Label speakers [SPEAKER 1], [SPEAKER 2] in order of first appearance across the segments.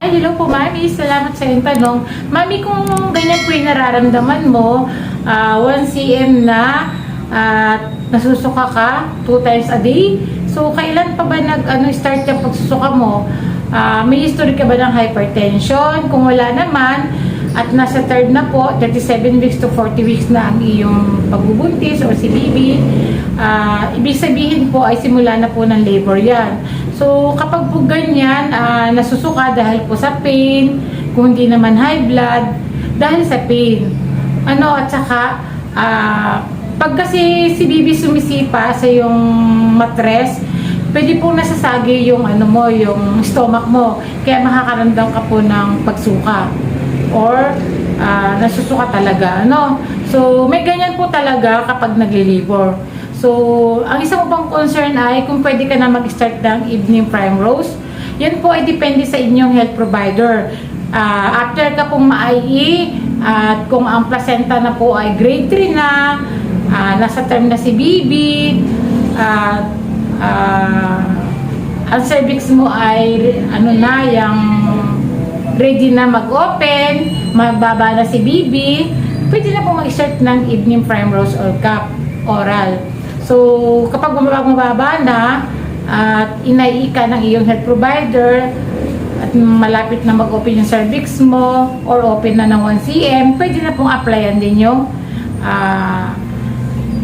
[SPEAKER 1] Ay, hello po, Mami. Salamat sa iyong tanong. Mami, kung ganyan po yung nararamdaman mo, ah, 1 cm na at nasusuka ka 2 times a day, so kailan pa ba nag, ano, yung pagsusuka mo? Ah, may history ka ba ng hypertension? Kung wala naman, at nasa third na po, 37 weeks to 40 weeks na ang iyong pagbubuntis or si baby, ah, ibig sabihin po ay simula na po ng labor yan. So, kapag po ganyan, ah, nasusuka dahil po sa pain, kung hindi naman high blood, dahil sa pain. Ano, at saka, ah, pag kasi si baby sumisipa sa yung matres, pwede po nasasagi yung ano mo, yung stomach mo. Kaya makakaramdam ka po ng pagsuka. Or, ah, nasusuka talaga, ano. So, may ganyan po talaga kapag nagli-labor. So, ang isang pang concern ay kung pwede ka na mag-start ng evening prime rose. Yan po ay depende sa inyong health provider. Ah, after ka pong ma-IE, at kung ang placenta na po ay grade 3 na, ah, nasa term na si baby, at ah, ang cervix mo ay ano na, yung ready na mag-open, mababa na si baby, pwede na po mag-start ng evening prime rose or cup oral. So, kapag bumababa na at inai ka ng iyong health provider at malapit na mag-open yung cervix mo or open na ng 1 cm, pwede na pong applyan din yung ah,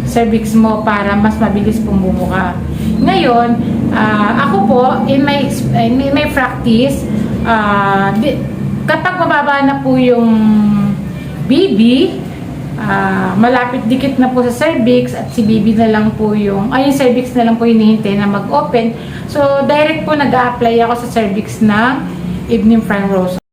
[SPEAKER 1] cervix mo para mas mabilis pong bumuka. Ngayon, ah, ako po, in my, in my practice, ah, di- kapag mababa na po yung baby, ah, malapit dikit na po sa cervix at si baby na lang po yung, ay yung cervix na lang po hinihintay na mag-open. So, direct po nag apply ako sa cervix ng evening prime rose.